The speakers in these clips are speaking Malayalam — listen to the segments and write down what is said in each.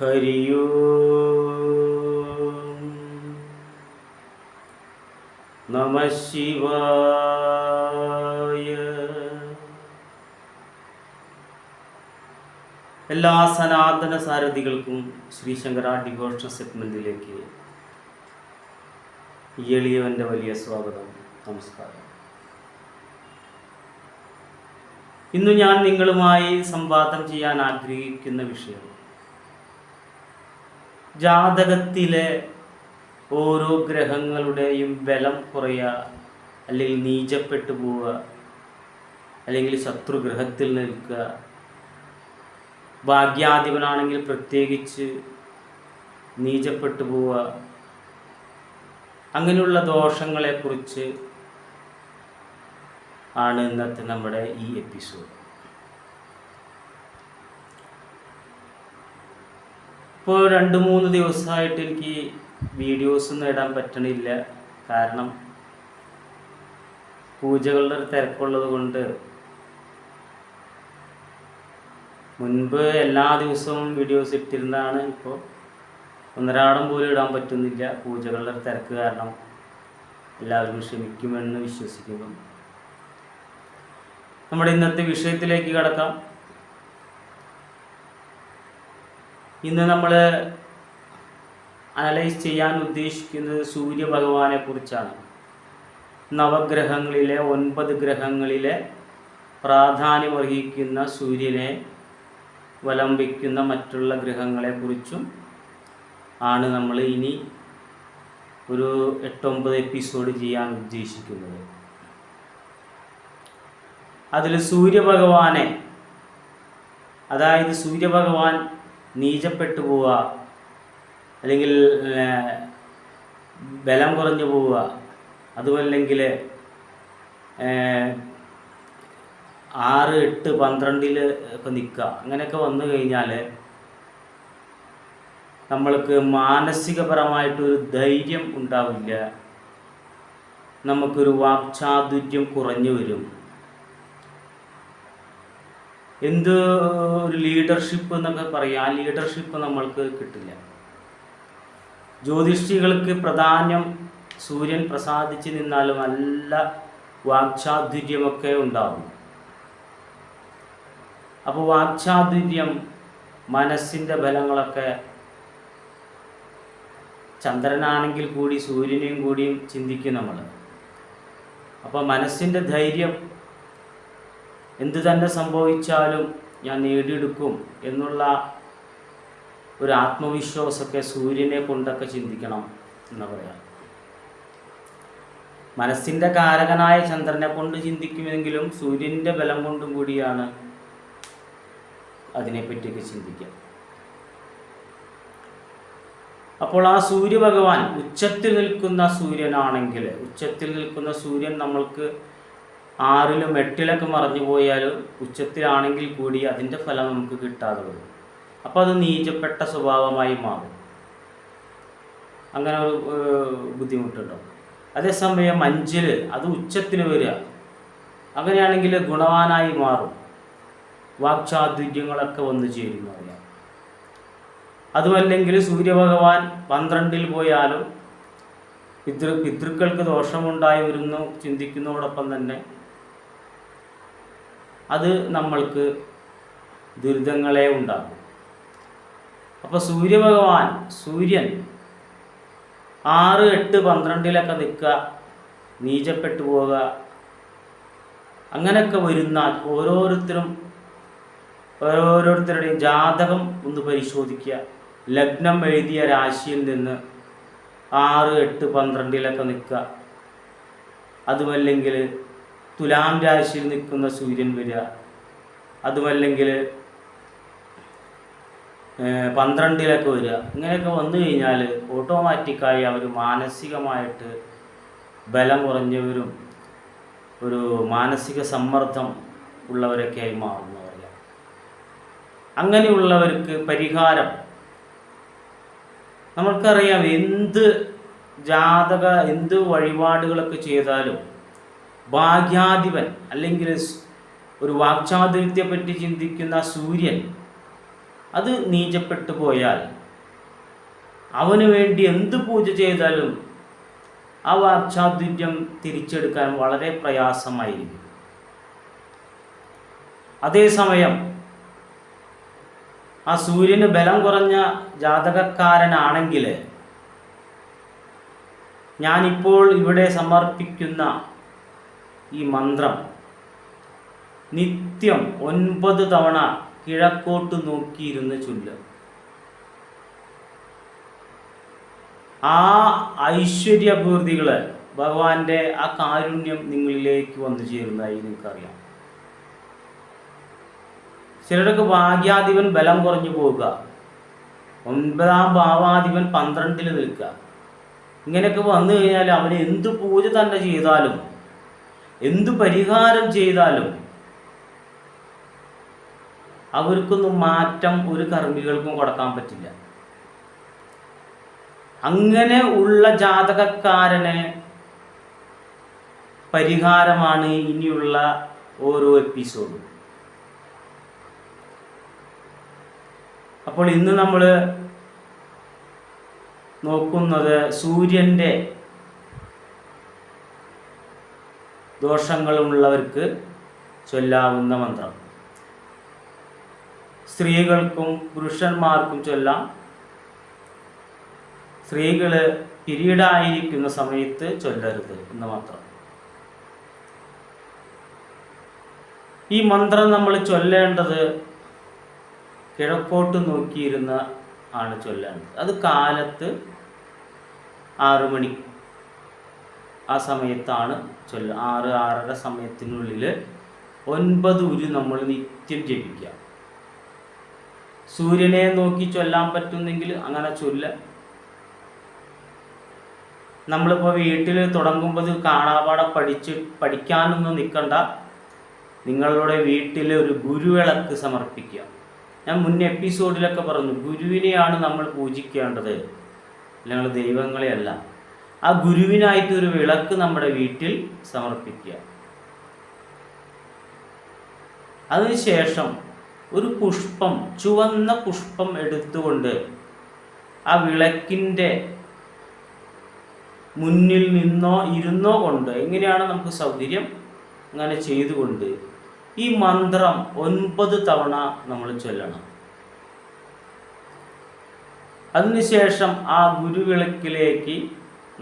ഹരിയോ. നമ ശിവായ. എല്ലാ സനാതന സാരഥികൾക്കും ശ്രീ ഡിവോഷൻ സെഗ്മെന്റിലേക്ക് എളിയവന്റെ വലിയ സ്വാഗതം നമസ്കാരം. ഇന്ന് ഞാൻ നിങ്ങളുമായി സംവാദം ചെയ്യാൻ ആഗ്രഹിക്കുന്ന വിഷയം ജാതകത്തിലെ ഓരോ ഗ്രഹങ്ങളുടെയും ബലം കുറയുക അല്ലെങ്കിൽ നീചപ്പെട്ടു പോവുക അല്ലെങ്കിൽ ശത്രുഗ്രഹത്തിൽ നിൽക്കുക ഭാഗ്യാധിപനാണെങ്കിൽ പ്രത്യേകിച്ച് നീചപ്പെട്ടു പോവുക അങ്ങനെയുള്ള ദോഷങ്ങളെക്കുറിച്ച് ആണ് ഇന്നത്തെ നമ്മുടെ ഈ എപ്പിസോഡ്. ഇപ്പോൾ രണ്ട് മൂന്ന് ദിവസമായിട്ട് എനിക്ക് വീഡിയോസ് നേടാൻ പറ്റണില്ല. കാരണം പൂജകളുടെ ഒരു തിരക്കുള്ളത് കൊണ്ട് മുൻപ് എല്ലാ ദിവസവും വീഡിയോസ് ഇട്ടിരുന്നതാണ്. ഇപ്പോൾ ഒന്നരാടം പോലും ഇടാൻ പറ്റുന്നില്ല പൂജകളുടെ തിരക്ക് കാരണം. എല്ലാവരും ക്ഷമിക്കുമെന്ന് വിശ്വസിക്കുന്നു. നമ്മുടെ ഇന്നത്തെ വിഷയത്തിലേക്ക് കടക്കാം. ഇന്ന് നമ്മൾ അനലൈസ് ചെയ്യാൻ ഉദ്ദേശിക്കുന്നത് സൂര്യഭഗവാനെ കുറിച്ചാണ്. നവഗ്രഹങ്ങളിലെ ഒൻപത് ഗ്രഹങ്ങളിലെ പ്രാധാന്യമർഹിക്കുന്ന സൂര്യനെ വലം വയ്ക്കുന്ന മറ്റുള്ള ഗ്രഹങ്ങളെക്കുറിച്ചും ആണ് നമ്മൾ ഇനി ഒരു എട്ടൊമ്പത് എപ്പിസോഡ് ചെയ്യാൻ ഉദ്ദേശിക്കുന്നത്. അതിൽ സൂര്യഭഗവാനെ അതായത് സൂര്യഭഗവാൻ നീചപ്പെട്ടു പോവുക. അല്ലെങ്കിൽ ബലം കുറഞ്ഞു പോവുക. അതുമല്ലെങ്കിൽ ആറ് എട്ട് പന്ത്രണ്ടിൽ ഒക്കെ നിൽക്കുക. അങ്ങനെയൊക്കെ വന്നു കഴിഞ്ഞാൽ നമ്മൾക്ക് മാനസികപരമായിട്ടൊരു ധൈര്യം ഉണ്ടാവില്ല. നമുക്കൊരു വാക്ചാതുര്യം കുറഞ്ഞു വരും. എന്ത് ഒരു ലീഡർഷിപ്പ് എന്നൊക്കെ പറയും. ആ ലീഡർഷിപ്പ് നമ്മൾക്ക് കിട്ടില്ല. ജ്യോതിഷികൾക്ക് പ്രധാന്യം സൂര്യൻ പ്രസാദിച്ച് നിന്നാലും നല്ല വാക്ചാതുര്യമൊക്കെ ഉണ്ടാകും. അപ്പോൾ വാക്ചാതുര്യം മനസ്സിന്റെ ബലങ്ങളൊക്കെ ചന്ദ്രനാണെങ്കിൽ കൂടി സൂര്യനെയും കൂടിയും ചിന്തിക്കും നമ്മൾ അപ്പോൾ മനസ്സിന്റെ ധൈര്യം എന്തു തന്നെ സംഭവിച്ചാലും ഞാൻ നേടിയെടുക്കും എന്നുള്ള ഒരു ആത്മവിശ്വാസമൊക്കെ സൂര്യനെ കൊണ്ടൊക്കെ ചിന്തിക്കണം എന്ന് പറയാം. മനസ്സിന്റെ കാരകനായ ചന്ദ്രനെ കൊണ്ട് ചിന്തിക്കുമെങ്കിലും സൂര്യന്റെ ബലം കൊണ്ടും കൂടിയാണ് അതിനെപ്പറ്റിയൊക്കെ ചിന്തിക്കുക. അപ്പോൾ ആ സൂര്യഭഗവാൻ ഉച്ചത്തിൽ നിൽക്കുന്ന സൂര്യനാണെങ്കിൽ ഉച്ചത്തിൽ നിൽക്കുന്ന സൂര്യൻ നമ്മൾക്ക് ആറിലും എട്ടിലൊക്കെ മറഞ്ഞു പോയാലും ഉച്ചത്തിലാണെങ്കിൽ കൂടി അതിന്റെ ഫലം നമുക്ക് കിട്ടാതെ വരും അപ്പോൾ അത് നീചപ്പെട്ട സ്വഭാവമായി മാറും. അങ്ങനെ ഒരു ബുദ്ധിമുട്ടുണ്ടാവും ബുദ്ധിമുട്ടുണ്ടോ? അതേസമയം അഞ്ചിൽ അത് ഉച്ചത്തിന് വരിക. അങ്ങനെയാണെങ്കിൽ ഗുണവാനായി മാറും. വാക്ചാതുര്യങ്ങളൊക്കെ വന്നു ചേരുന്നു അറിയാം. അതുമല്ലെങ്കിൽ സൂര്യഭഗവാൻ പന്ത്രണ്ടിൽ പോയാലും പിതൃ പിതൃക്കൾക്ക് ദോഷമുണ്ടായി വരുന്നു ചിന്തിക്കുന്നതോടൊപ്പം തന്നെ അത് നമ്മൾക്ക് ദുരിതങ്ങളെ ഉണ്ടാക്കും. അപ്പോൾ സൂര്യഭഗവാൻ സൂര്യൻ ആറ് എട്ട് പന്ത്രണ്ടിലൊക്കെ നിൽക്കുക നീചപ്പെട്ടു പോവുക അങ്ങനെയൊക്കെ വരുന്ന ഓരോരുത്തരും ഓരോരുത്തരുടെയും ജാതകം ഒന്ന് പരിശോധിക്കുക. ലഗ്നം എഴുതിയ രാശിയിൽ നിന്ന് ആറ് എട്ട് പന്ത്രണ്ടിലൊക്കെ നിൽക്കുക. അതുമല്ലെങ്കിൽ തുലാം രാശിയിൽ നിൽക്കുന്ന സൂര്യൻ വരിക. അതുമല്ലെങ്കിൽ പന്ത്രണ്ടിലൊക്കെ വരിക. ഇങ്ങനെയൊക്കെ വന്നു കഴിഞ്ഞാൽ ഓട്ടോമാറ്റിക്കായി അവർ മാനസികമായിട്ട് ബലം കുറഞ്ഞവരും ഒരു മാനസിക സമ്മർദ്ദം ഉള്ളവരൊക്കെ ആയി മാറുന്നു പറയാം. അങ്ങനെയുള്ളവർക്ക് പരിഹാരം. നമ്മൾക്കറിയാം എന്ത് ജാതക എന്ത് വഴിപാടുകളൊക്കെ ചെയ്താലും ഭാഗ്യാധിപൻ അല്ലെങ്കിൽ ഒരു വാക്ചാതുര്യത്തെ പറ്റി ചിന്തിക്കുന്ന സൂര്യൻ അത് നീചപ്പെട്ടു പോയാൽ അവന് വേണ്ടി എന്ത് പൂജ ചെയ്താലും ആ വാക്ചാതുര്യം തിരിച്ചെടുക്കാൻ വളരെ പ്രയാസമായിരിക്കും. അതേസമയം ആ സൂര്യന് ബലം കുറഞ്ഞ ജാതകക്കാരനാണെങ്കിൽ ഞാനിപ്പോൾ ഇവിടെ സമർപ്പിക്കുന്ന ഈ മന്ത്രം. നിത്യം ഒൻപത് തവണ കിഴക്കോട്ട് നോക്കിയിരുന്ന് ചൊല്ലുക. ആ ഐശ്വര്യപൂർത്തികൾ ഭഗവാന്റെ ആ കാരുണ്യം നിങ്ങളിലേക്ക് വന്നു ചേരുന്നതായി നിങ്ങൾക്കറിയാം. ചിലരൊക്കെ ഭാഗ്യാധിപൻ ബലം കുറഞ്ഞു പോവുക ഒൻപതാം ഭാവാധിപൻ പന്ത്രണ്ടിൽ നിൽക്കുക. ഇങ്ങനെയൊക്കെ വന്നു കഴിഞ്ഞാൽ അവന് എന്ത് പൂജ തന്നെ ചെയ്താലും എന്ത് പരിഹാരം ചെയ്താലും അവർക്കൊന്നും മാറ്റം ഒരു കർമ്മികൾക്കും കൊടുക്കാൻ പറ്റില്ല. അങ്ങനെ ഉള്ള ജാതകക്കാരന് പരിഹാരമാണ് ഇനിയുള്ള ഓരോ എപ്പിസോഡും. അപ്പോൾ ഇന്ന് നമ്മൾ നോക്കുന്നത് സൂര്യന്റെ ദോഷങ്ങളുള്ളവർക്ക് ചൊല്ലാവുന്ന മന്ത്രം. സ്ത്രീകൾക്കും പുരുഷന്മാർക്കും ചൊല്ലാം. സ്ത്രീകൾ പിരീഡായിരിക്കുന്ന സമയത്ത് ചൊല്ലരുത് എന്ന് മാത്രം ഈ മന്ത്രം നമ്മൾ ചൊല്ലേണ്ടത് കിഴക്കോട്ട് നോക്കിയിരുന്ന ആണ് ചൊല്ലേണ്ടത്. അത് കാലത്ത് ആറു മണി ആ സമയത്താണ് ചൊല്ല ആറ് ആറര സമയത്തിനുള്ളിൽ ഒൻപത് ഉരു നമ്മൾ നിത്യം ജപിക്കുക സൂര്യനെ നോക്കി ചൊല്ലാൻ പറ്റുന്നെങ്കിൽ അങ്ങനെ ചൊല്ല. നമ്മളിപ്പോൾ വീട്ടിൽ തുടങ്ങുമ്പോൾ കാണാപാടെ പഠിച്ച് പഠിക്കാനൊന്നും നിൽക്കണ്ട നിങ്ങളുടെ വീട്ടിൽ ഒരു ഗുരുവിളക്ക് സമർപ്പിക്കുക ഞാൻ മുൻ എപ്പിസോഡിലൊക്കെ പറഞ്ഞു ഗുരുവിനെയാണ് നമ്മൾ പൂജിക്കേണ്ടത്. ഞങ്ങൾ ദൈവങ്ങളെയല്ല ആ ഗുരുവിനായിട്ട് ഒരു വിളക്ക് നമ്മുടെ വീട്ടിൽ സമർപ്പിക്കുക. അതിനുശേഷം ഒരു പുഷ്പം ചുവന്ന പുഷ്പം എടുത്തുകൊണ്ട് ആ വിളക്കിന്റെ മുന്നിൽ നിന്നോ ഇരുന്നോ കൊണ്ട് എങ്ങനെയാണ് നമുക്ക് സൗകര്യം അങ്ങനെ ചെയ്തുകൊണ്ട് ഈ മന്ത്രം ഒൻപത് തവണ നമ്മൾ ചൊല്ലണം. അതിനുശേഷം ആ ഗുരുവിളക്കിലേക്ക്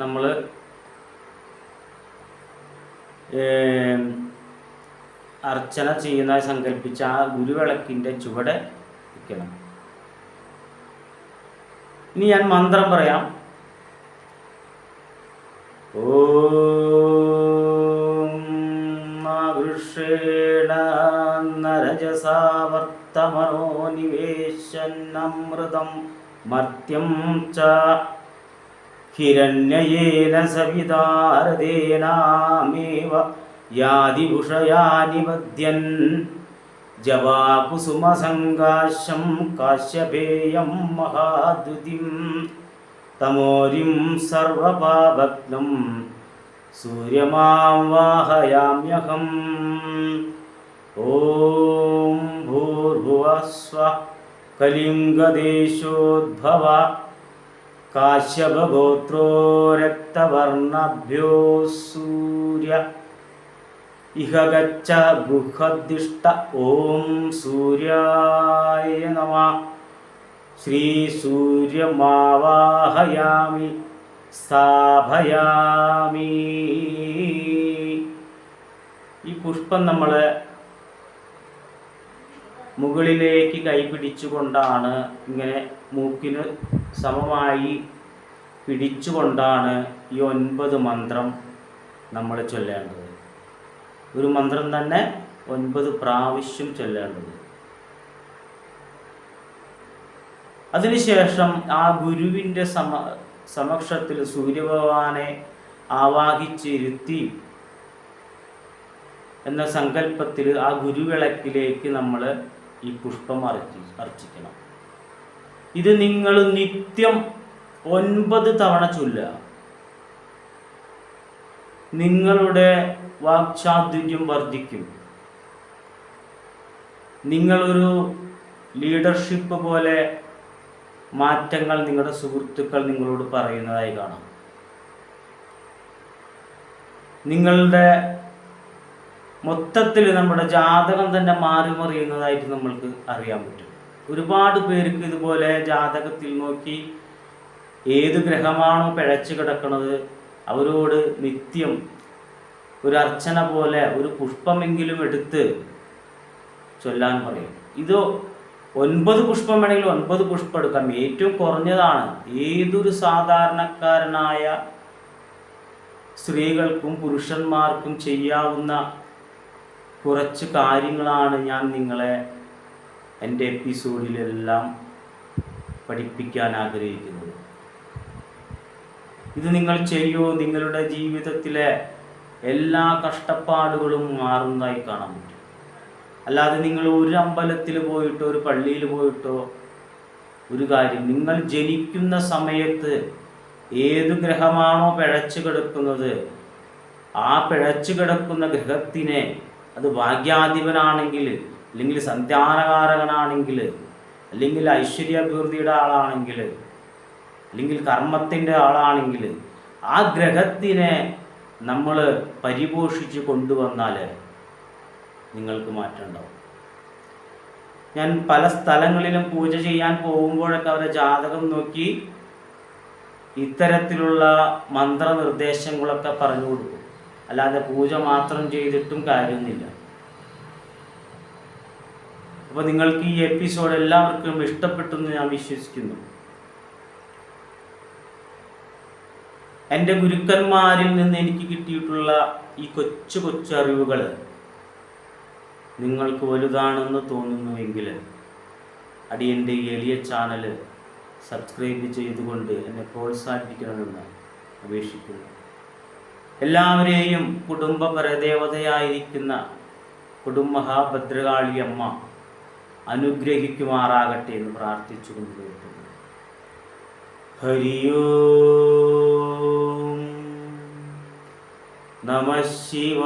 നമ്മൾ അർച്ചന ചെയ്യുന്ന സങ്കല്പിച്ച ആ ഗുരുവിളക്കിന്റെ ചുവടെ വയ്ക്കണം ഇനി ഞാൻ മന്ത്രം പറയാം. ഓം നരജസാവർത്തമനോനിവേശന്നമൃതം നരജസാ വർത്തമനോ മർത്യം ച हिरण्ययेन सवितारदेनामेव यादिभुषया निबध्यन्। जवाकुसुमसङ्गाशं काश्यपेयं महाद्युतिं। तमोरिं सर्वपाभग्नं सूर्यमां वाहयाम्यहम्। ॐ भूर्भुवस्व कलिङ्गदेशोद्भव। കാശ്യപഗോത്രോ രക്തവർണഭ്യോ സൂര്യ ഇഹ ഗച്ഛ ഗുഹദിഷ്ട ഓം സൂര്യായ നമ ശ്രീ സൂര്യമാവാഹയാമി സ്ഥാപയാമി ഈ പുഷ്പം നമ്മൾ മുകളിലേക്ക് കൈപിടിച്ചുകൊണ്ടാണ് ഇങ്ങനെ മൂക്കിന് സമമായി പിടിച്ചുകൊണ്ടാണ് ഈ ഒൻപത് മന്ത്രം നമ്മൾ ചൊല്ലേണ്ടത്. ഒരു മന്ത്രം തന്നെ ഒൻപത് പ്രാവശ്യം ചൊല്ലേണ്ടത്. അതിനുശേഷം ആ ഗുരുവിന്റെ സമ സമക്ഷത്തിൽ സൂര്യഭഗവാനെ ആവാഹിച്ചിരുത്തി എന്ന സങ്കല്പത്തിൽ ആ ഗുരുവിളക്കിലേക്ക് നമ്മൾ ഈ പുഷ്പം അർച്ചി അർച്ചിക്കണം. ഇത് നിങ്ങൾ നിത്യം ഒൻപത് തവണ ചൊല്ലുക. നിങ്ങളുടെ വാക്ചാതുര്യം വർദ്ധിക്കും. നിങ്ങളൊരു ലീഡർഷിപ്പ് പോലെ മാറ്റങ്ങൾ നിങ്ങളുടെ സുഹൃത്തുക്കൾ നിങ്ങളോട് പറയുന്നതായി കാണാം. നിങ്ങളുടെ മൊത്തത്തിൽ നമ്മുടെ ജാതകം തന്നെ മാറി മറിയുന്നതായിട്ട് നമ്മൾക്ക് അറിയാൻ പറ്റും. ഒരുപാട് പേർക്ക് ഇതുപോലെ ജാതകത്തിൽ നോക്കി ഏത് ഗ്രഹമാണോ പിഴച്ചു കിടക്കുന്നത് അവരോട് നിത്യം ഒരു അർച്ചന പോലെ ഒരു പുഷ്പമെങ്കിലും എടുത്ത് ചൊല്ലാൻ പറയും. ഇത് ഒൻപത് പുഷ്പം വേണമെങ്കിൽ ഒൻപത് പുഷ്പം എടുക്കാം. ഏറ്റവും കുറഞ്ഞതാണ്. ഏതൊരു സാധാരണക്കാരനായ സ്ത്രീകൾക്കും പുരുഷന്മാർക്കും ചെയ്യാവുന്ന കുറച്ച് കാര്യങ്ങളാണ് ഞാൻ നിങ്ങളെ എന്റെ എപ്പിസോഡിലെല്ലാം പഠിപ്പിക്കാൻ ആഗ്രഹിക്കുന്നത്. ഇത് നിങ്ങൾ ചെയ്യൂ നിങ്ങളുടെ ജീവിതത്തിലെ എല്ലാ കഷ്ടപ്പാടുകളും മാറുന്നതായി കാണാൻ പറ്റും. അല്ലാതെ നിങ്ങൾ ഒരു അമ്പലത്തിൽ പോയിട്ടോ ഒരു പള്ളിയിൽ പോയിട്ടോ ഒരു കാര്യം നിങ്ങൾ ജനിക്കുന്ന സമയത്ത് ഏത് ഗ്രഹമാണോ പിഴച്ചു കിടക്കുന്നത് ആ പിഴച്ചു കിടക്കുന്ന ഗ്രഹത്തിനെ അത് ഭാഗ്യാധിപനാണെങ്കിൽ അല്ലെങ്കിൽ സന്താനകാരകനാണെങ്കിൽ അല്ലെങ്കിൽ ഐശ്വര്യാഭിവൃദ്ധിയുടെ ആളാണെങ്കിൽ അല്ലെങ്കിൽ കർമ്മത്തിന്റെ ആളാണെങ്കിൽ ആ ഗ്രഹത്തിനെ നമ്മൾ പരിപോഷിച്ച് കൊണ്ടുവന്നാൽ നിങ്ങൾക്ക് മാറ്റം ഉണ്ടാവും. ഞാൻ പല സ്ഥലങ്ങളിലും പൂജ ചെയ്യാൻ പോകുമ്പോഴൊക്കെ അവരെ ജാതകം നോക്കി ഇത്തരത്തിലുള്ള മന്ത്രനിർദ്ദേശങ്ങളൊക്കെ പറഞ്ഞു കൊടുക്കും. അല്ലാതെ പൂജ മാത്രം ചെയ്തിട്ടും കാര്യമൊന്നുമില്ല. അപ്പോൾ നിങ്ങൾക്ക് ഈ എപ്പിസോഡ് എല്ലാവർക്കും ഇഷ്ടപ്പെട്ടു എന്ന് ഞാൻ വിശ്വസിക്കുന്നു. എന്റെ ഗുരുക്കന്മാരിൽ നിന്ന് എനിക്ക് കിട്ടിയിട്ടുള്ള ഈ കൊച്ചു കൊച്ചു അറിവുകൾ നിങ്ങൾക്ക് വലുതാണെന്ന് തോന്നുന്നുവെങ്കിൽ അടിയന്റെ എളിയ ചാനൽ സബ്സ്ക്രൈബ് ചെയ്തുകൊണ്ട് എന്നെ പ്രോത്സാഹിപ്പിക്കണമെന്ന് അപേക്ഷിക്കുന്നു. എല്ലാവരെയും കുടുംബ പരദേവതയായിരിക്കുന്ന അമ്മ അനുഗ്രഹിക്കുമാറാകട്ടെ എന്ന് പ്രാർത്ഥിച്ചുകൊണ്ട് നിർത്തുന്നു ഹരിയോ നമ ശിവായ